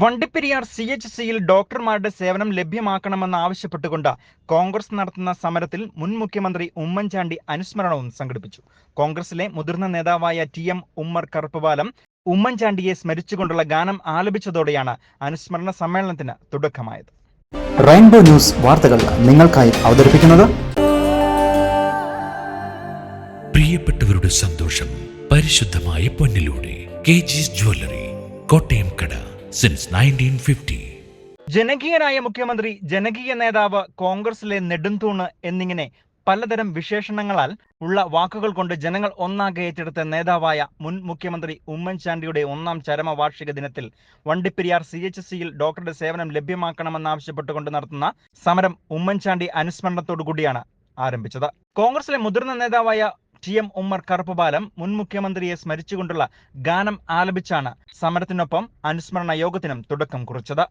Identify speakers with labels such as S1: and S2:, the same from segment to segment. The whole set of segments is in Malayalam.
S1: വണ്ടിപ്പെരിയാർ സി എച്ച് സിയിൽ ഡോക്ടർമാരുടെ സേവനം ലഭ്യമാക്കണമെന്ന് ആവശ്യപ്പെട്ടുകൊണ്ട് കോൺഗ്രസ് നടത്തുന്ന സമരത്തിൽ മുൻ മുഖ്യമന്ത്രി ഉമ്മൻചാണ്ടി അനുസ്മരണവും സംഘടിപ്പിച്ചു. കോൺഗ്രസിലെ മുതിർന്ന നേതാവായ ടി എം ഉമ്മർ കറുപ്പുപാലം ഉമ്മൻചാണ്ടിയെ സ്മരിച്ചുകൊണ്ടുള്ള ഗാനം ആലപിച്ചതോടെയാണ് അനുസ്മരണ സമ്മേളനത്തിന് തുടക്കമായത്.
S2: റെയിൻബോ ന്യൂസ് വാർത്തകൾ നിങ്ങൾക്കായി അവതരിപ്പിക്കുന്നത്
S3: പ്രിയപ്പെട്ടവരുടെ സന്തോഷം പരിശുദ്ധമായ പൊന്നിലൂടെ. കെ ജിസ് ജ്വല്ലറി കോട്ടയം കട. സിൻസ് നയന്റീൻ ഫിഫ്റ്റി
S1: ജനകീയനായ മുഖ്യമന്ത്രി ജനകീയ നേതാവ് കോൺഗ്രസിലെ നെടുംതൂണ് എന്നിങ്ങനെ പലതരം വിശേഷണങ്ങളാൽ ഉള്ള വാക്കുകൾ കൊണ്ട് ജനങ്ങൾ ഒന്നാകെ ഏറ്റെടുത്ത നേതാവായ മുൻ മുഖ്യമന്ത്രി ഉമ്മൻചാണ്ടിയുടെ ഒന്നാം ചരമവാർഷിക ദിനത്തിൽ വണ്ടിപ്പെരിയാർ സി എച്ച് സിയിൽ ഡോക്ടറുടെ സേവനം ലഭ്യമാക്കണമെന്നാവശ്യപ്പെട്ടുകൊണ്ട് നടത്തുന്ന സമരം ഉമ്മൻചാണ്ടി അനുസ്മരണത്തോടു കൂടിയാണ് ആരംഭിച്ചത്. കോൺഗ്രസിലെ മുതിർന്ന നേതാവായ ടി എം ഉമ്മർ കറുപ്പുപാലം മുൻ മുഖ്യമന്ത്രിയെ സ്മരിച്ചുകൊണ്ടുള്ള ഗാനം ആലപിച്ചാണ് സമരത്തിനൊപ്പം അനുസ്മരണ യോഗത്തിനും തുടക്കം കുറിച്ചത്.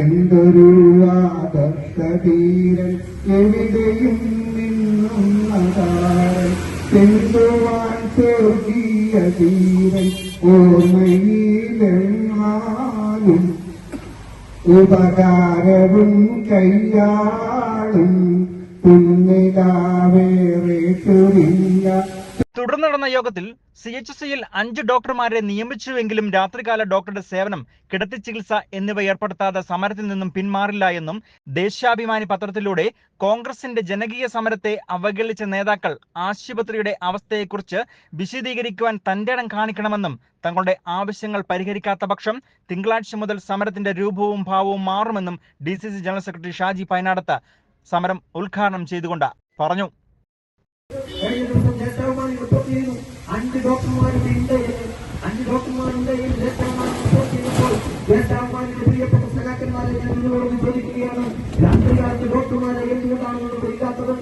S4: എന്തൊരു ആദർശധീരൻ ചെന്തുവാൻ ഉപകാരവും കയ്യാളും പുണ്യതാവേറെ ചൊരിഞ്ഞ
S1: തുടർന്ന് നടന്ന യോഗത്തിൽ സി എച്ച് സിയിൽ അഞ്ച് ഡോക്ടർമാരെ നിയമിച്ചുവെങ്കിലും രാത്രികാല ഡോക്ടറുടെ സേവനം കിടത്തി ചികിത്സ എന്നിവ ഏർപ്പെടുത്താതെ സമരത്തിൽ നിന്നും പിന്മാറില്ല എന്നും ദേശാഭിമാനി പത്രത്തിലൂടെ കോൺഗ്രസിന്റെ ജനകീയ സമരത്തെ അവഗണിച്ച നേതാക്കൾ ആശുപത്രിയുടെ അവസ്ഥയെക്കുറിച്ച് വിശദീകരിക്കുവാൻ തന്റെ ഇടം കാണിക്കണമെന്നും തങ്ങളുടെ ആവശ്യങ്ങൾ പരിഹരിക്കാത്ത പക്ഷം തിങ്കളാഴ്ച മുതൽ സമരത്തിന്റെ രൂപവും ഭാവവും മാറുമെന്നും D general secretary Shaji Painadath സമരം ഉദ്ഘാടനം ചെയ്തുകൊണ്ട് പറഞ്ഞു.
S4: കഴിഞ്ഞ ദിവസം ദേശാഭിമാനി റിപ്പോർട്ട് ചെയ്യുന്നു. അഞ്ച് ഡോക്ടർമാരുടെ ഇന്ത്യയിൽ അഞ്ച് ഡോക്ടർമാരുടെ ദേശാഭിമാനി റിപ്പോർട്ട് ചെയ്യുമ്പോൾ ദേശാഭിമാനിയുടെ പ്രിയപ്പെട്ട സഖാക്കന്മാരെ ഞാൻ നിങ്ങളോട് ചോദിക്കുകയാണ്. രാത്രികാലത്ത് ഡോക്ടർമാരെ എന്തുകൊണ്ടാണ് ഇല്ലാത്തത്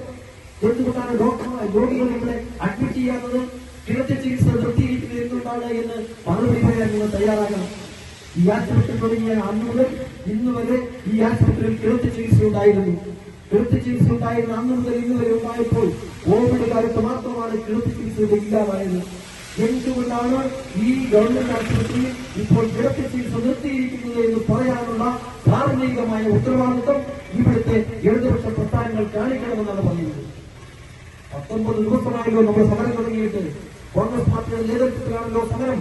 S4: എന്തുകൊണ്ടാണ് ഡോക്ടർമാർ രോഗികൾ ഇവിടെ അഡ്മിറ്റ് ചെയ്യാത്തത്? കിടത്തി ചികിത്സ നിർത്തിയിരിക്കുന്നത് എന്തുകൊണ്ടാണ് എന്ന് മറുപടി പറയാൻ നിങ്ങൾ തയ്യാറാകണം. ഈ ആശുപത്രി തുടങ്ങിയ അന്ന് മുതൽ ഇന്നവരെ ഈ ആശുപത്രിയിൽ കിടത്തി ചികിത്സ ഉണ്ടായിരുന്നു. കിടത്തി ചികിത്സ ഉണ്ടായിരുന്ന അന്ന് മുതൽ ഇന്ന് വരെ ഉണ്ടായപ്പോൾ കോവിഡ് കാലത്ത് മാത്രമാണ് കീർത്തി ചികിത്സയുടെ ഇല്ലാതായത് എന്തുകൊണ്ടാണ് ഈ ഗവൺമെന്റ് ആശുപത്രിയിൽ ഇപ്പോൾ കിടത്തി ചികിത്സ നിർത്തിയിരിക്കുന്നത് എന്ന് പറയാനുള്ള ധാർമ്മികമായ ഉത്തരവാദിത്വം ഇവിടുത്തെ ഇടതുപക്ഷ പ്രസ്ഥാനങ്ങൾ കാണിക്കണമെന്നാണ് പറയുന്നത്. പത്തൊമ്പത് ദിവസമായല്ലോ നമ്മൾ സമരം തുടങ്ങിയിട്ട് കോൺഗ്രസ് പാർട്ടിയുടെ നേതൃത്വത്തിലാണല്ലോ സമരം.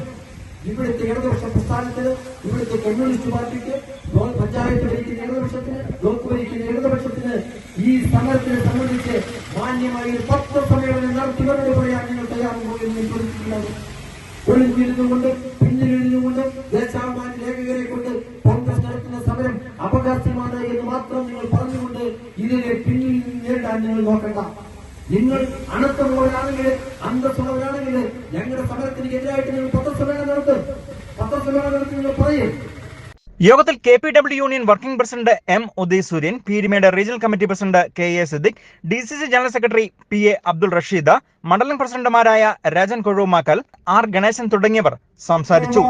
S4: ഇവിടുത്തെ ഇടതുപക്ഷ പ്രസ്ഥാനത്തിന് ഇവിടുത്തെ കമ്മ്യൂണിസ്റ്റ് പാർട്ടിക്ക് പഞ്ചായത്ത് ഭരിക്കുന്ന ഇടതുപക്ഷത്തിന് ബ്ലോക്ക് ഭരിക്കുന്ന ഇടതുപക്ഷത്തിന് ഈ സമരത്തിനെ സംബന്ധിച്ച് മാന്യമായി ഒരു പത്ര സമ്മേളനം നടത്തിയവരോട് പറയാൻ നിങ്ങൾ തയ്യാറുണ്ടോ എന്ന് ചോദിച്ചിട്ടുള്ളത് ഒളിഞ്ഞിരുന്നുകൊണ്ട് പിന്നിലിരുന്നുകൊണ്ട് ദേശാഭിമാനി ലേഖകരെ കൊണ്ട് കോൺഗ്രസ് നടത്തുന്ന സമരം അപകാശമാണ് എന്ന് മാത്രം നിങ്ങൾ പറഞ്ഞുകൊണ്ട് ഇതിനെ പിന്നിൽ നേരിടാൻ നിങ്ങൾ നോക്കണ്ട. നിങ്ങൾ അണുത്തമുള്ളവരാണെങ്കിൽ അന്തസ്സുള്ളവരാണെങ്കിൽ ഞങ്ങളുടെ സമരത്തിന് എതിരായിട്ട് നിങ്ങൾ പത്രസമ്മേളനം നടത്തും. പത്രസമ്മേളനം നടത്തി നിങ്ങൾ പറയും.
S1: യോഗത്തിൽ K P W union working president M Uday Suryan Peermade regional committee president K A Siddique D C C general secretary P A Abdul Rasheeda മണ്ഡലം പ്രസിഡന്റുമാരായ രാജൻ കൊഴുവുമാക്കൽ ആർ ഗണേശൻ തുടങ്ങിയവർ സംസാരിച്ചു.